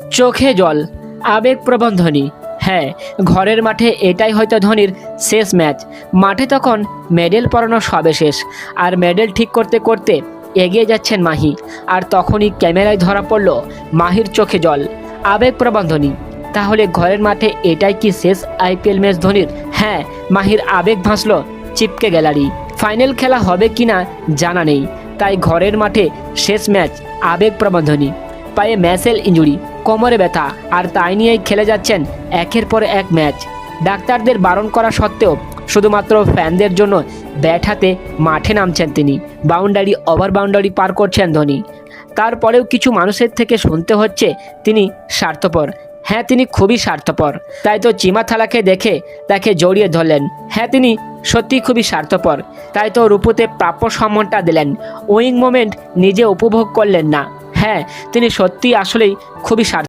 চোখে জল, আবেগ প্রবন্ধনী। হ্যাঁ ঘরের মাঠে এটাই হয়তো ধোনির শেষ ম্যাচ। মাঠে তখন মেডেল পরানো সবে শেষ, আর মেডেল ঠিক করতে করতে এগিয়ে যাচ্ছেন মাহি। আর তখনই ক্যামেরায় ধরা পড়ল মাহির চোখে জল, আবেগ প্রবন্ধনী। তাহলে ঘরের মাঠে এটাই কি শেষ আইপিএল ম্যাচ ধোনির? হ্যাঁ মাহির আবেগ ভাসল চিপকে গ্যালারি। ফাইনাল খেলা হবে কি না জানা নেই। তাই ঘরের মাঠে শেষ ম্যাচ আবেগ প্রবন্ধনী। পায়ে ম্যাসেল ইঞ্জুরি। কোমরে ব্যথা, আর তাই নিয়েই খেলে যাচ্ছেন একের পর এক ম্যাচ। ডাক্তারদের বারণ করা সত্ত্বেও শুধুমাত্র ফ্যানদের জন্য ব্যাট হাতে মাঠে নামছেন তিনি। বাউন্ডারি ওভার বাউন্ডারি পার করছেন ধোনি। তারপরেও কিছু মানুষের থেকে শুনতে হচ্ছে তিনি স্বার্থপর। হ্যাঁ তিনি খুবই স্বার্থপর। তাই তো চিমা থালাকে দেখে তাকে জড়িয়ে ধরলেন। হ্যাঁ তিনি সত্যি খুবই স্বার্থপর। তাই তো রূপুতে প্রাপ্য সম্মানটা দিলেন। উইং মোমেন্ট নিজে উপভোগ করলেন না। হ্যাঁ তিনি সত্যি আসলেই খুবই